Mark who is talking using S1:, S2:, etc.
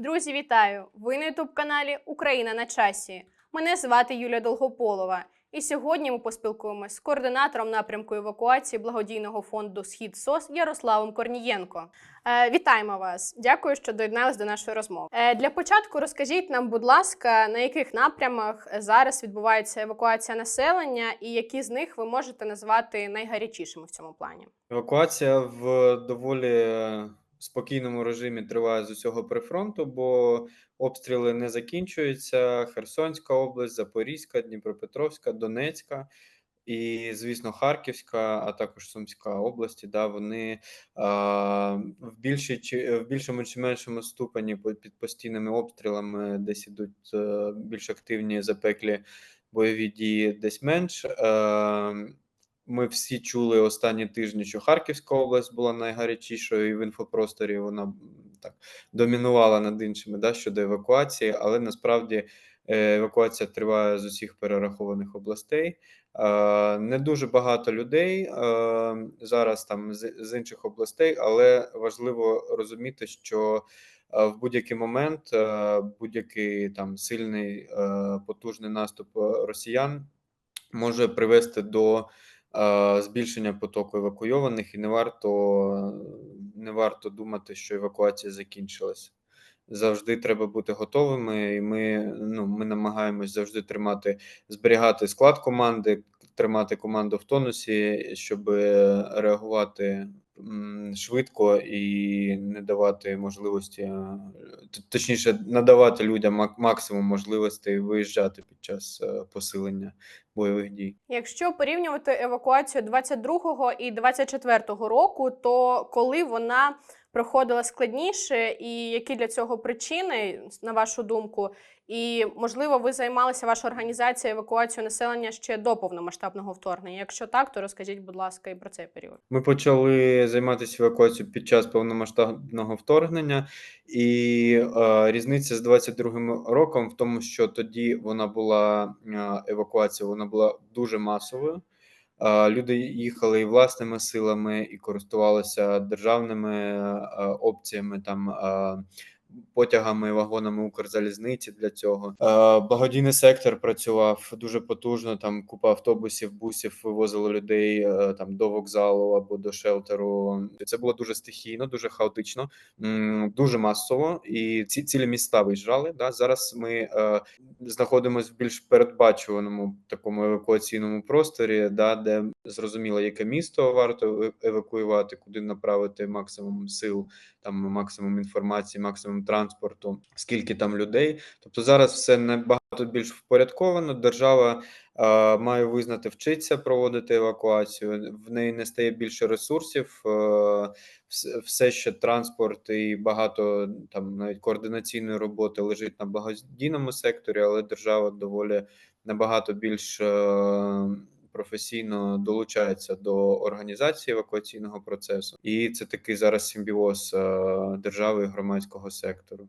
S1: Друзі, вітаю! Ви на ютуб каналі Україна на часі. Мене звати Юлія Долгополова. І сьогодні ми поспілкуємося з координатором напрямку евакуації благодійного фонду Схід СОС Ярославом Корнієнко. Е, вітаємо вас! Дякую, що доєднались до нашої розмови. Е, для початку розкажіть нам, будь ласка, на яких напрямах зараз відбувається евакуація населення, і які з них ви можете назвати найгарячішими в цьому плані?
S2: Евакуація в доволі спокійному режимі триває з усього прифронту, бо обстріли не закінчуються. Херсонська область, Запорізька, Дніпропетровська, Донецька і, звісно, Харківська, а також Сумська області. Да, вони а, в більшій чи в більшому чи меншому ступені під постійними обстрілами десь ідуть е, більш активні запеклі бойові дії, десь менш. Е, ми всі чули останні тижні, що Харківська область була найгарячішою, і в інфопросторі вона так домінувала над іншими да, щодо евакуації, але насправді е, евакуація триває з усіх перерахованих областей. Не дуже багато людей зараз там з, інших областей, але важливо розуміти, що в будь-який момент будь-який там сильний потужний наступ росіян може привести до збільшення потоку евакуйованих, і не варто, не варто думати, що евакуація закінчилася. Завжди треба бути готовими, і ми, ну, ми намагаємось завжди тримати, зберігати склад команди, тримати команду в тонусі, щоб е, реагувати швидко і не давати можливості, е, точніше, надавати людям мак- максимум можливостей виїжджати під час е, посилення бойових дій.
S1: Якщо порівнювати евакуацію 22-го і 24-го року, то коли вона проходила складніше, і які для цього причини, на вашу думку, і можливо, ви займалися ваша організація евакуацією населення ще до повномасштабного вторгнення? Якщо так, то розкажіть, будь ласка, і про цей період.
S2: Ми почали займатися евакуацією під час повномасштабного вторгнення, і е, різниця з 22-м роком в тому, що тоді вона була е, евакуація, вона була дуже масовою. Люди їхали і власними силами, і користувалися державними опціями там. Потягами, вагонами Укрзалізниці для цього Е, благодійний сектор працював дуже потужно. Там купа автобусів, бусів вивозили людей е, там до вокзалу або до шелтеру. Це було дуже стихійно, дуже хаотично, дуже масово. І ці цілі міста виїжджали. Да? Зараз ми е, знаходимося в більш передбачуваному такому евакуаційному просторі, да, де зрозуміло, яке місто варто евакуювати, куди направити максимум сил, там максимум інформації, максимум транспорту, скільки там людей. Тобто зараз все набагато більш впорядковано. Держава е, має визнати, вчиться проводити евакуацію. В неї не стає більше ресурсів. Е, все ще транспорт і багато там навіть координаційної роботи лежить на благодійному секторі, але держава доволі набагато більш е, професійно долучається до організації евакуаційного процесу, і це такий зараз симбіоз е, держави і громадського сектору.